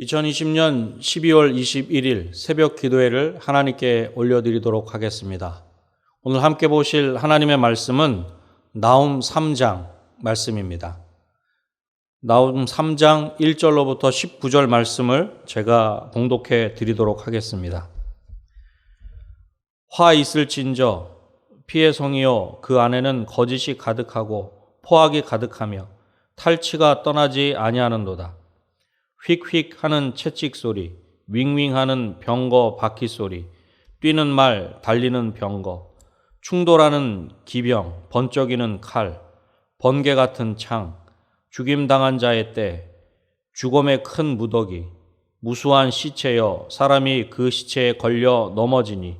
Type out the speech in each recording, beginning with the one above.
2020년 12월 21일 새벽 기도회를 하나님께 올려드리도록 하겠습니다. 오늘 함께 보실 하나님의 말씀은 나움 3장 말씀입니다. 나움 3장 1절로부터 19절 말씀을 제가 봉독해 드리도록 하겠습니다. 화 있을 진저 피의 성이요 그 안에는 거짓이 가득하고 포악이 가득하며 탈취가 떠나지 아니하는도다. 휙휙 하는 채찍 소리, 윙윙 하는 병거 바퀴 소리, 뛰는 말, 달리는 병거, 충돌하는 기병, 번쩍이는 칼, 번개 같은 창, 죽임당한 자의 때, 죽음의 큰 무더기, 무수한 시체여 사람이 그 시체에 걸려 넘어지니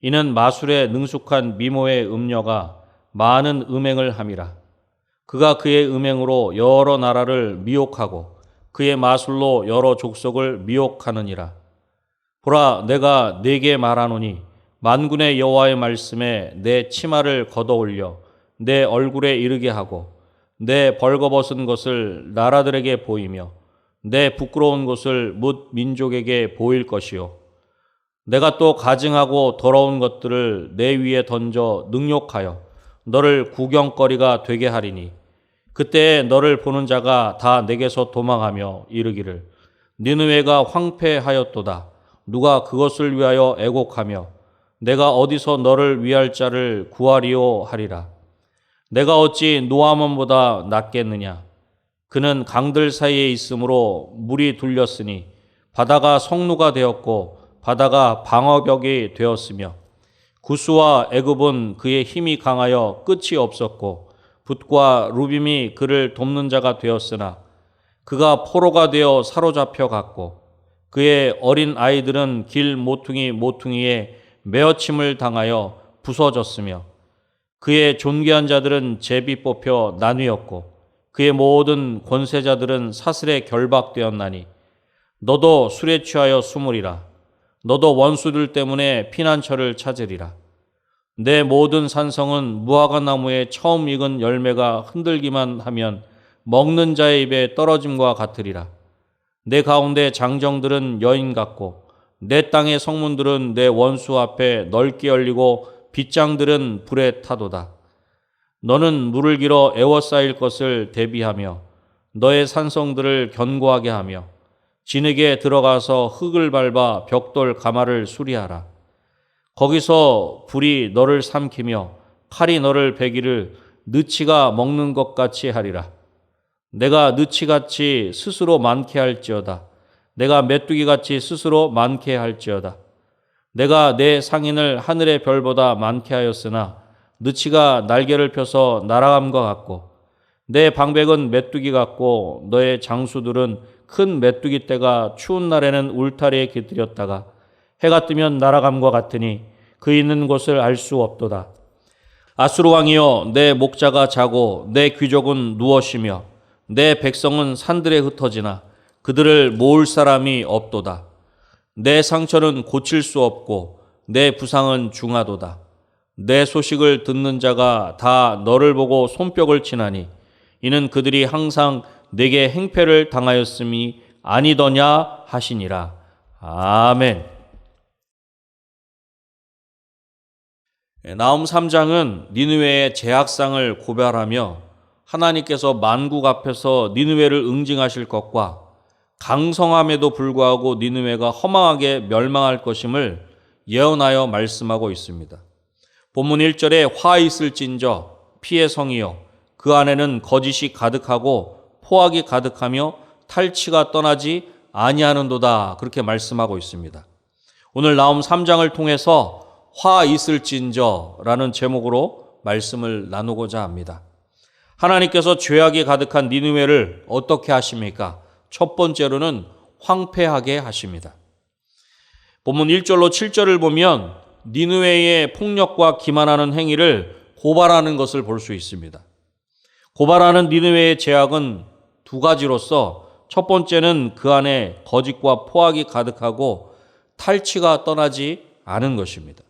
이는 마술에 능숙한 미모의 음녀가 많은 음행을 함이라. 그가 그의 음행으로 여러 나라를 미혹하고 그의 마술로 여러 족속을 미혹하느니라. 보라, 내가 네게 말하노니 만군의 여호와의 말씀에 내 치마를 걷어 올려 내 얼굴에 이르게 하고 내 벌거벗은 것을 나라들에게 보이며 내 부끄러운 것을 뭇 민족에게 보일 것이요. 내가 또 가증하고 더러운 것들을 내 위에 던져 능욕하여 너를 구경거리가 되게 하리니 그때 너를 보는 자가 다 내게서 도망하며 이르기를 니느웨가 황폐하였도다. 누가 그것을 위하여 애곡하며 내가 어디서 너를 위할 자를 구하리오 하리라. 내가 어찌 노아몬보다 낫겠느냐? 그는 강들 사이에 있으므로 물이 둘렸으니 바다가 성루가 되었고 바다가 방어벽이 되었으며 구스와 애굽은 그의 힘이 강하여 끝이 없었고 붓과 루빔이 그를 돕는 자가 되었으나 그가 포로가 되어 사로잡혀 갔고 그의 어린 아이들은 길 모퉁이 모퉁이에 매어침을 당하여 부서졌으며 그의 존귀한 자들은 제비 뽑혀 나뉘었고 그의 모든 권세자들은 사슬에 결박되었나니 너도 술에 취하여 숨으리라. 너도 원수들 때문에 피난처를 찾으리라 내 모든 산성은 무화과 나무에 처음 익은 열매가 흔들기만 하면 먹는 자의 입에 떨어짐과 같으리라. 내 가운데 장정들은 여인 같고 내 땅의 성문들은 내 원수 앞에 넓게 열리고 빗장들은 불에 타도다. 너는 물을 길어 애워싸일 것을 대비하며 너의 산성들을 견고하게 하며 진흙에 들어가서 흙을 밟아 벽돌 가마를 수리하라. 거기서 불이 너를 삼키며 칼이 너를 베기를 느치가 먹는 것 같이 하리라. 내가 느치같이 스스로 많게 할지어다. 내가 메뚜기같이 스스로 많게 할지어다. 내가 내 상인을 하늘의 별보다 많게 하였으나 느치가 날개를 펴서 날아감과 같고 내 방백은 메뚜기 같고 너의 장수들은 큰 메뚜기 떼가 추운 날에는 울타리에 깃들였다가 해가 뜨면 날아감과 같으니 그 있는 곳을 알 수 없도다. 아수르 왕이여 내 목자가 자고 내 귀족은 누워쉬며 내 백성은 산들에 흩어지나 그들을 모을 사람이 없도다. 내 상처는 고칠 수 없고 내 부상은 중하도다. 내 소식을 듣는 자가 다 너를 보고 손뼉을 치나니 이는 그들이 항상 내게 행패를 당하였음이 아니더냐 하시니라. 아멘. 나움 3장은 니느웨의 제약상을 고발하며 하나님께서 만국 앞에서 니느웨를 응징하실 것과 강성함에도 불구하고 니느웨가 허망하게 멸망할 것임을 예언하여 말씀하고 있습니다. 본문 1절에 화 있을진저 피의 성이여 그 안에는 거짓이 가득하고 포악이 가득하며 탈취가 떠나지 아니하는도다 그렇게 말씀하고 있습니다. 오늘 나움 3장을 통해서 화 있을진저라는 제목으로 말씀을 나누고자 합니다. 하나님께서 죄악이 가득한 니누웨를 어떻게 하십니까? 첫 번째로는 황폐하게 하십니다. 본문 1절로 7절을 보면 니누웨의 폭력과 기만하는 행위를 고발하는 것을 볼 수 있습니다. 고발하는 니누웨의 죄악은 두 가지로서 첫 번째는 그 안에 거짓과 포악이 가득하고 탈취가 떠나지 않은 것입니다.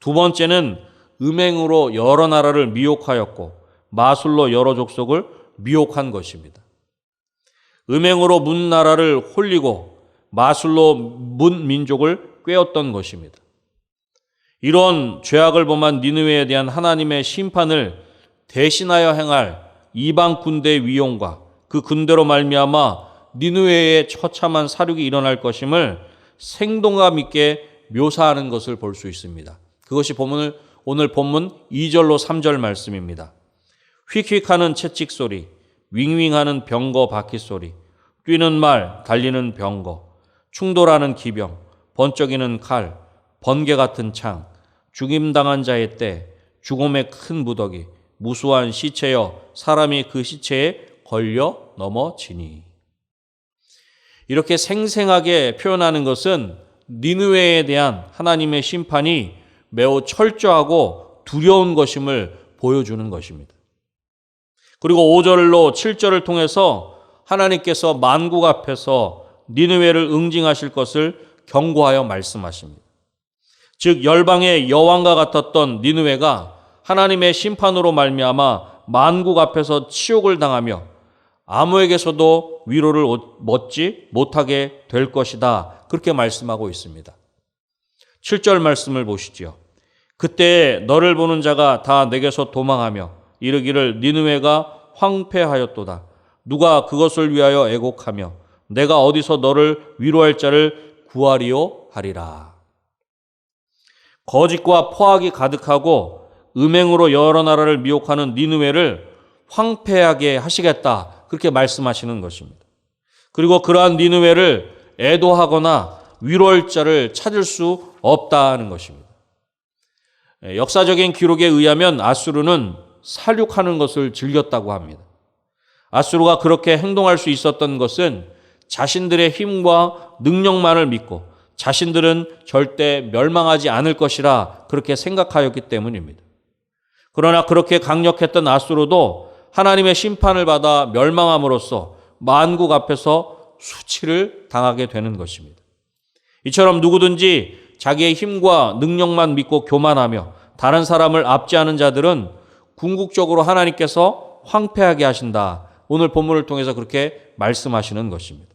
두 번째는 음행으로 여러 나라를 미혹하였고 마술로 여러 족속을 미혹한 것입니다. 음행으로 문 나라를 홀리고 마술로 문 민족을 꿰었던 것입니다. 이런 죄악을 범한 니느웨에 대한 하나님의 심판을 대신하여 행할 이방 군대의 위용과 그 군대로 말미암아 니느웨에 처참한 사륙이 일어날 것임을 생동감 있게 묘사하는 것을 볼 수 있습니다. 그것이 본문을 오늘 본문 2절로 3절 말씀입니다. 휙휙하는 채찍 소리, 윙윙하는 병거 바퀴 소리, 뛰는 말, 달리는 병거, 충돌하는 기병, 번쩍이는 칼, 번개 같은 창, 죽임당한 자의 때, 죽음의 큰 무더기, 무수한 시체여 사람이 그 시체에 걸려 넘어지니. 이렇게 생생하게 표현하는 것은 니느웨에 대한 하나님의 심판이 매우 철저하고 두려운 것임을 보여주는 것입니다. 그리고 5절로 7절을 통해서 하나님께서 만국 앞에서 니느웨를 응징하실 것을 경고하여 말씀하십니다. 즉 열방의 여왕과 같았던 니느웨가 하나님의 심판으로 말미암아 만국 앞에서 치욕을 당하며 아무에게서도 위로를 얻지 못하게 될 것이다. 그렇게 말씀하고 있습니다. 7절 말씀을 보시죠. 그때 너를 보는 자가 다 내게서 도망하며 이르기를 니느웨가 황폐하였도다. 누가 그것을 위하여 애곡하며 내가 어디서 너를 위로할 자를 구하리요 하리라. 거짓과 포악이 가득하고 음행으로 여러 나라를 미혹하는 니느웨를 황폐하게 하시겠다. 그렇게 말씀하시는 것입니다. 그리고 그러한 니느웨를 애도하거나 위로할 자를 찾을 수 없다는 것입니다. 역사적인 기록에 의하면 아수르는 살육하는 것을 즐겼다고 합니다. 아수르가 그렇게 행동할 수 있었던 것은 자신들의 힘과 능력만을 믿고 자신들은 절대 멸망하지 않을 것이라 그렇게 생각하였기 때문입니다. 그러나 그렇게 강력했던 아수르도 하나님의 심판을 받아 멸망함으로써 만국 앞에서 수치를 당하게 되는 것입니다. 이처럼 누구든지 자기의 힘과 능력만 믿고 교만하며 다른 사람을 압제하는 자들은 궁극적으로 하나님께서 황폐하게 하신다. 오늘 본문을 통해서 그렇게 말씀하시는 것입니다.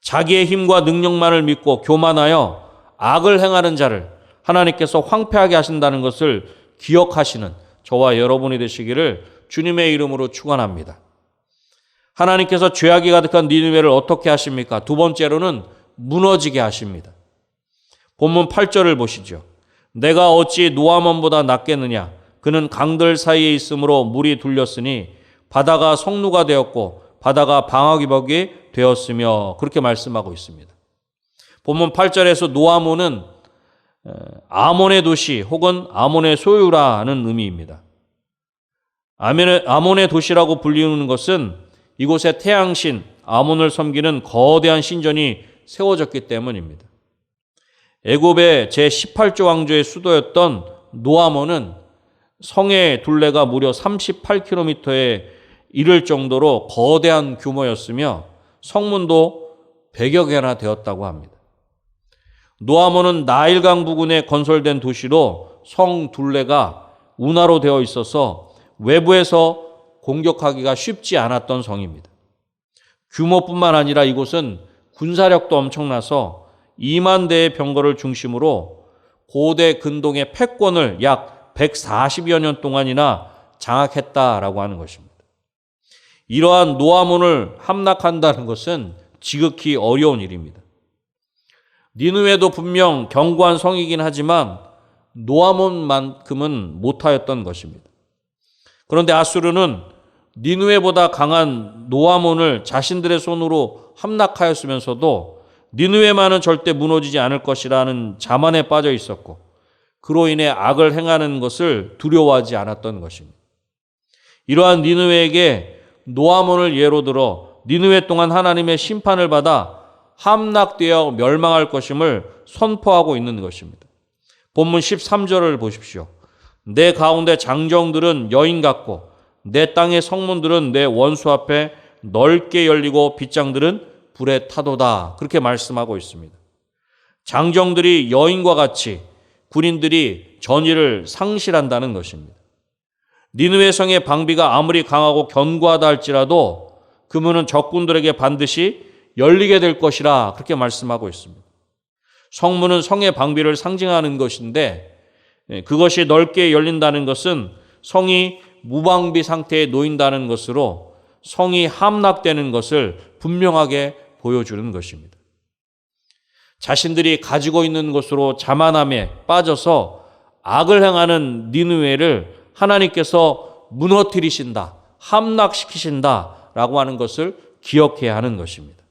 자기의 힘과 능력만을 믿고 교만하여 악을 행하는 자를 하나님께서 황폐하게 하신다는 것을 기억하시는 저와 여러분이 되시기를 주님의 이름으로 축원합니다. 하나님께서 죄악이 가득한 니느웨를 어떻게 하십니까? 두 번째로는 무너지게 하십니다. 본문 8절을 보시죠. 내가 어찌 노아몬보다 낫겠느냐? 그는 강들 사이에 있으므로 물이 둘렸으니 바다가 성루가 되었고 바다가 방어기벽이 되었으며 그렇게 말씀하고 있습니다. 본문 8절에서 노아몬은 아몬의 도시 혹은 아몬의 소유라는 의미입니다. 아몬의 도시라고 불리는 것은 이곳에 태양신 아몬을 섬기는 거대한 신전이 세워졌기 때문입니다. 애굽의 제18조 왕조의 수도였던 노아몬은 성의 둘레가 무려 38km에 이를 정도로 거대한 규모였으며 성문도 100여 개나 되었다고 합니다. 노아몬은 나일강 부근에 건설된 도시로 성 둘레가 운하로 되어 있어서 외부에서 공격하기가 쉽지 않았던 성입니다. 규모뿐만 아니라 이곳은 군사력도 엄청나서 2만 대의 병거를 중심으로 고대 근동의 패권을 약 140여 년 동안이나 장악했다라고 하는 것입니다. 이러한 노아몬을 함락한다는 것은 지극히 어려운 일입니다. 니누에도 분명 견고한 성이긴 하지만 노아몬만큼은 못하였던 것입니다. 그런데 아수르는 니누에보다 강한 노아몬을 자신들의 손으로 함락하였으면서도 니누에만은 절대 무너지지 않을 것이라는 자만에 빠져 있었고 그로 인해 악을 행하는 것을 두려워하지 않았던 것입니다. 이러한 니누에에게 노아몬을 예로 들어 니누에 동안 하나님의 심판을 받아 함락되어 멸망할 것임을 선포하고 있는 것입니다. 본문 13절을 보십시오. 내 가운데 장정들은 여인 같고 내 땅의 성문들은 내 원수 앞에 넓게 열리고 빗장들은 불에 타도다. 그렇게 말씀하고 있습니다. 장정들이 여인과 같이 군인들이 전의를 상실한다는 것입니다. 니느웨 성의 방비가 아무리 강하고 견고하다 할지라도 그 문은 적군들에게 반드시 열리게 될 것이라 그렇게 말씀하고 있습니다. 성문은 성의 방비를 상징하는 것인데 예, 그것이 넓게 열린다는 것은 성이 무방비 상태에 놓인다는 것으로 성이 함락되는 것을 분명하게 보여주는 것입니다. 자신들이 가지고 있는 것으로 자만함에 빠져서 악을 행하는 니느웨를 하나님께서 무너뜨리신다, 함락시키신다 라고 하는 것을 기억해야 하는 것입니다.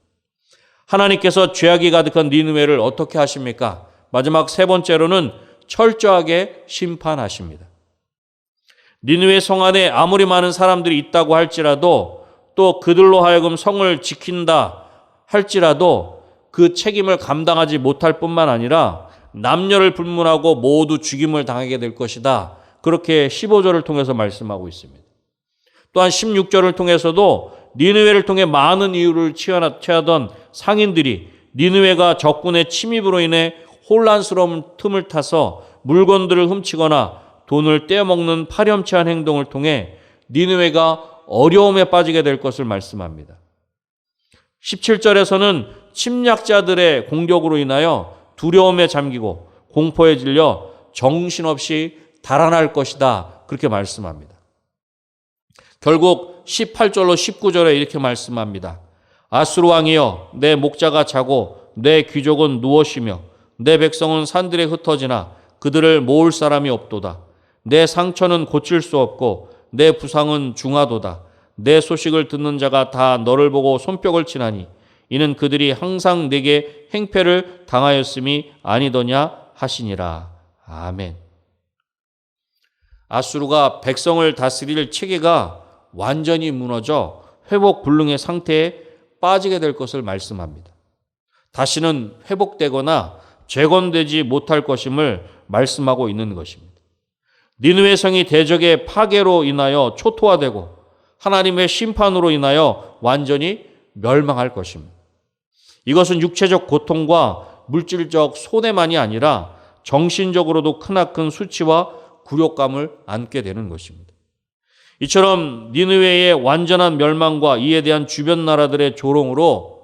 하나님께서 죄악이 가득한 니느웨를 어떻게 하십니까? 마지막 세 번째로는 철저하게 심판하십니다. 니느웨 성 안에 아무리 많은 사람들이 있다고 할지라도 또 그들로 하여금 성을 지킨다 할지라도 그 책임을 감당하지 못할 뿐만 아니라 남녀를 불문하고 모두 죽임을 당하게 될 것이다. 그렇게 15절을 통해서 말씀하고 있습니다. 또한 16절을 통해서도 니느웨를 통해 많은 이유를 취하던 상인들이 니느웨가 적군의 침입으로 인해 혼란스러운 틈을 타서 물건들을 훔치거나 돈을 떼어먹는 파렴치한 행동을 통해 니느웨가 어려움에 빠지게 될 것을 말씀합니다. 17절에서는 침략자들의 공격으로 인하여 두려움에 잠기고 공포에 질려 정신없이 달아날 것이다. 그렇게 말씀합니다. 결국 18절로 19절에 이렇게 말씀합니다. 아수르 왕이여 내 목자가 자고 내 귀족은 누워 쉬며 내 백성은 산들에 흩어지나 그들을 모을 사람이 없도다. 내 상처는 고칠 수 없고 내 부상은 중하도다. 내 소식을 듣는 자가 다 너를 보고 손뼉을 치나니 이는 그들이 항상 내게 행패를 당하였음이 아니더냐 하시니라. 아멘. 아수르가 백성을 다스릴 체계가 완전히 무너져 회복 불능의 상태에 빠지게 될 것을 말씀합니다. 다시는 회복되거나 재건되지 못할 것임을 말씀하고 있는 것입니다. 니누의 성이 대적의 파괴로 인하여 초토화되고 하나님의 심판으로 인하여 완전히 멸망할 것입니다. 이것은 육체적 고통과 물질적 손해만이 아니라 정신적으로도 크나큰 수치와 굴욕감을 안게 되는 것입니다. 이처럼 니느웨의 완전한 멸망과 이에 대한 주변 나라들의 조롱으로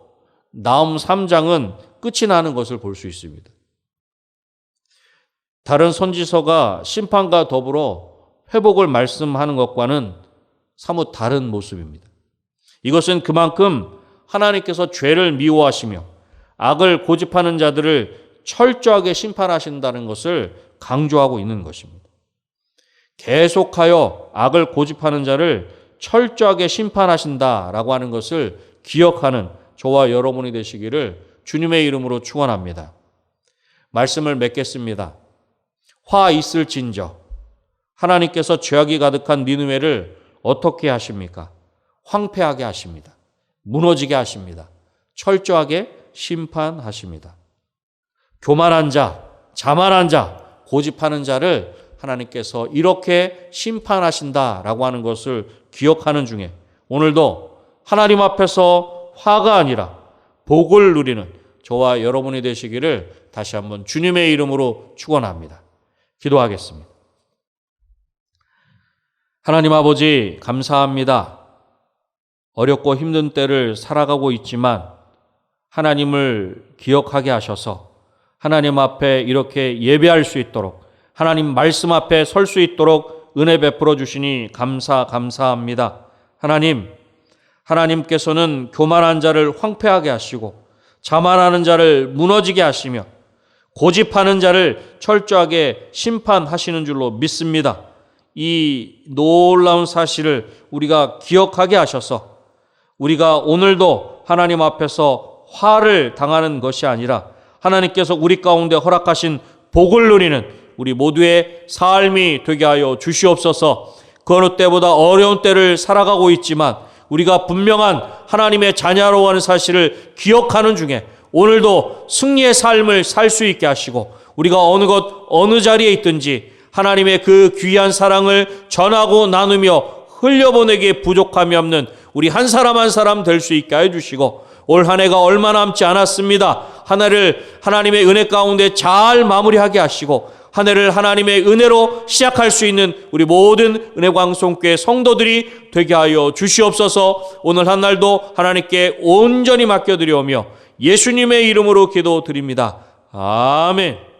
나움 3장은 끝이 나는 것을 볼 수 있습니다. 다른 선지서가 심판과 더불어 회복을 말씀하는 것과는 사뭇 다른 모습입니다. 이것은 그만큼 하나님께서 죄를 미워하시며 악을 고집하는 자들을 철저하게 심판하신다는 것을 강조하고 있는 것입니다. 계속하여 악을 고집하는 자를 철저하게 심판하신다라고 하는 것을 기억하는 저와 여러분이 되시기를 주님의 이름으로 축원합니다. 말씀을 맺겠습니다. 화 있을 진저 하나님께서 죄악이 가득한 니느웨를 어떻게 하십니까? 황폐하게 하십니다. 무너지게 하십니다. 철저하게 심판하십니다. 교만한 자, 자만한 자, 고집하는 자를 하나님께서 이렇게 심판하신다라고 하는 것을 기억하는 중에 오늘도 하나님 앞에서 화가 아니라 복을 누리는 저와 여러분이 되시기를 다시 한번 주님의 이름으로 축원합니다. 기도하겠습니다. 하나님 아버지 감사합니다. 어렵고 힘든 때를 살아가고 있지만 하나님을 기억하게 하셔서 하나님 앞에 이렇게 예배할 수 있도록 하나님 말씀 앞에 설 수 있도록 은혜 베풀어 주시니 감사 감사합니다. 하나님 하나님께서는 교만한 자를 황폐하게 하시고 자만하는 자를 무너지게 하시며 고집하는 자를 철저하게 심판하시는 줄로 믿습니다. 이 놀라운 사실을 우리가 기억하게 하셔서 우리가 오늘도 하나님 앞에서 화를 당하는 것이 아니라 하나님께서 우리 가운데 허락하신 복을 누리는 우리 모두의 삶이 되게 하여 주시옵소서. 그 어느 때보다 어려운 때를 살아가고 있지만 우리가 분명한 하나님의 자녀로 하는 사실을 기억하는 중에 오늘도 승리의 삶을 살 수 있게 하시고 우리가 어느 것 어느 자리에 있든지 하나님의 그 귀한 사랑을 전하고 나누며 흘려보내기에 부족함이 없는 우리 한 사람 한 사람 될 수 있게 해 주시고 올 한 해가 얼마 남지 않았습니다. 하나를 하나님의 은혜 가운데 잘 마무리하게 하시고 한 해를 하나님의 은혜로 시작할 수 있는 우리 모든 은혜광송교회 성도들이 되게 하여 주시옵소서 오늘 한 날도 하나님께 온전히 맡겨드려오며 예수님의 이름으로 기도드립니다. 아멘.